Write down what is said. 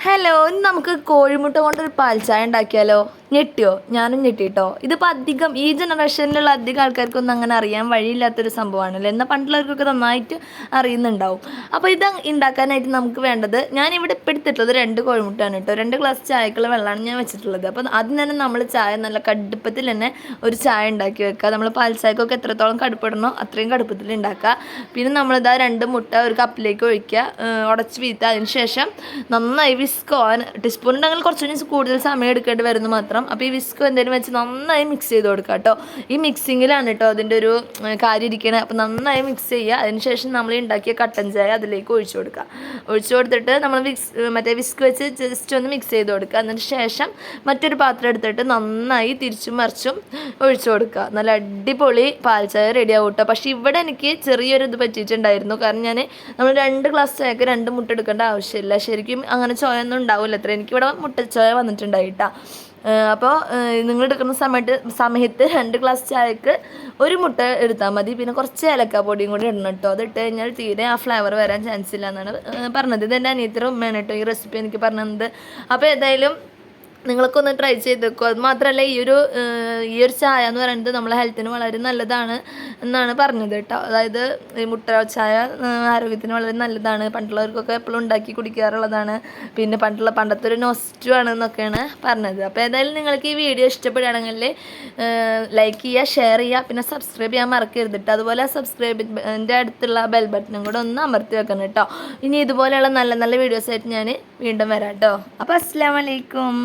Hello നമുക്ക് കോഴിമുട്ട കൊണ്ടൊരു പാൽച്ചായ ഉണ്ടാക്കിയാലോ? ഞെട്ടിയോ? ഞാനും ഞെട്ടിട്ടോ. ഇതിപ്പോൾ അധികം ഈ ജനറേഷനിലുള്ള അധികം ആൾക്കാർക്കൊന്നും അങ്ങനെ അറിയാൻ വഴിയില്ലാത്തൊരു സംഭവമാണല്ലോ? എന്നാൽ പണ്ടുള്ളവർക്കൊക്കെ നന്നായിട്ട് അറിയുന്നുണ്ടാവും. അപ്പോൾ ഇത് ഉണ്ടാക്കാനായിട്ട് നമുക്ക് വേണ്ടത് ഞാനിവിടെ ഇപ്പോൾ എടുത്തിട്ടുള്ളത് രണ്ട് കോഴിമുട്ടയാണ് കേട്ടോ. രണ്ട് ഗ്ലാസ് ചായക്കുള്ള വെള്ളമാണ് ഞാൻ വെച്ചിട്ടുള്ളത്. അപ്പോൾ അതിന് തന്നെ നമ്മൾ ചായ നല്ല കടുപ്പത്തിൽ തന്നെ ഒരു ചായ ഉണ്ടാക്കി വെക്കുക. നമ്മൾ പാൽച്ചായക്കൊക്കെ എത്രത്തോളം കടുപ്പിടണോ അത്രയും കടുപ്പത്തിൽ ഉണ്ടാക്കുക. പിന്നെ നമ്മളിതാ രണ്ട് മുട്ട ഒരു കപ്പിലേക്ക് ഒഴിക്കുക. ഉടച്ച് വീത്ത അതിന് ശേഷം നന്നായി വിസ്കോ ടീസ്പൂൺ ഉണ്ടെങ്കിൽ കുറച്ചുകൂടി കൂടുതൽ സമയം എടുക്കേണ്ടി വരുന്നു മാത്രം. അപ്പോൾ ഈ വിസ്കോ എന്തെങ്കിലും വെച്ച് നന്നായി മിക്സ് ചെയ്ത് കൊടുക്കുക കേട്ടോ ഈ മിക്സിങ്ങിലാണ് കേട്ടോ അതിന്റെ ഒരു കാര്യം ഇരിക്കണത് അപ്പോൾ നന്നായി മിക്സ് ചെയ്യുക. അതിനുശേഷം നമ്മൾ ഉണ്ടാക്കിയ കട്ടൻ ചായ അതിലേക്ക് ഒഴിച്ചു കൊടുക്കുക. ഒഴിച്ചു കൊടുത്തിട്ട് നമ്മൾ വിക്സ് മറ്റേ വിസ്ക് വെച്ച് ജസ്റ്റ് ഒന്ന് മിക്സ് ചെയ്ത് കൊടുക്കുക. അതിന് ശേഷം മറ്റൊരു പാത്രം എടുത്തിട്ട് നന്നായി തിരിച്ചും മറിച്ചും ഒഴിച്ചു കൊടുക്കുക. നല്ല അടിപൊളി പാൽ ചായ റെഡി ആവും കേട്ടോ പക്ഷേ ഇവിടെ എനിക്ക് ചെറിയൊരു ഇത് പറ്റിയിട്ടുണ്ടായിരുന്നു. കാരണം ഞാൻ നമ്മൾ രണ്ട് ഗ്ലാസ് ചായക്ക് രണ്ട് മുട്ട എടുക്കേണ്ട ആവശ്യമില്ല. ശരിക്കും അങ്ങനെ ചോയൊന്നും ഉണ്ടാവില്ല അത്ര. എനിക്കിവിടെ മുട്ട വന്നിട്ടുണ്ടായിട്ടാ. അപ്പോൾ നിങ്ങൾ എടുക്കുന്ന സമയത്ത് സമയത്ത് രണ്ട് ഗ്ലാസ് ചായക്ക് ഒരു മുട്ട എടുത്താൽ മതി. പിന്നെ കുറച്ച് ഏലക്ക പൊടിയും കൂടി ഇടണം കേട്ടോ അത് ഇട്ട് കഴിഞ്ഞാൽ തീരെ ആ ഫ്ലേവർ വരാൻ ചാൻസ് ഇല്ല എന്നാണ് പറഞ്ഞത്. ഇത് എന്റെ അനിയത്തിയുടെ ഉമ്മയാണ് കേട്ടോ ഈ റെസിപ്പി എനിക്ക് പറഞ്ഞത്. അപ്പോൾ ഏതായാലും നിങ്ങളൊക്കെ ഒന്ന് ട്രൈ ചെയ്ത് വെക്കുക അത് മാത്രമല്ല ഈ ഒരു ഈ ഒരു ചായ എന്ന് പറയുന്നത് നമ്മളെ ഹെൽത്തിന് വളരെ നല്ലതാണ് എന്നാണ് പറഞ്ഞത് കേട്ടോ. അതായത് ഈ മുട്ട ചായ ആരോഗ്യത്തിന് വളരെ നല്ലതാണ്. പണ്ടുള്ളവർക്കൊക്കെ എപ്പോഴും ഉണ്ടാക്കി കുടിക്കാറുള്ളതാണ്. പിന്നെ പണ്ടുള്ള പണ്ടത്തെ ഒരു നൊസ്റ്റു ആണ് എന്നൊക്കെയാണ് പറഞ്ഞത്. അപ്പോൾ ഏതായാലും നിങ്ങൾക്ക് ഈ വീഡിയോ ഇഷ്ടപ്പെടുകയാണെങ്കിൽ ലൈക്ക് ചെയ്യുക ഷെയർ ചെയ്യുക പിന്നെ സബ്സ്ക്രൈബ് ചെയ്യാൻ മറക്കരുത് കേട്ടോ. അതുപോലെ സബ്സ്ക്രൈബിന്റെ അടുത്തുള്ള ബെൽ ബട്ടണും കൂടെ ഒന്ന് അമർത്തി വെക്കണം കേട്ടോ. ഇനി ഇതുപോലെയുള്ള നല്ല നല്ല വീഡിയോസായിട്ട് ഞാൻ വീണ്ടും വരാം കേട്ടോ. അപ്പോൾ അസ്സാം വലൈക്കും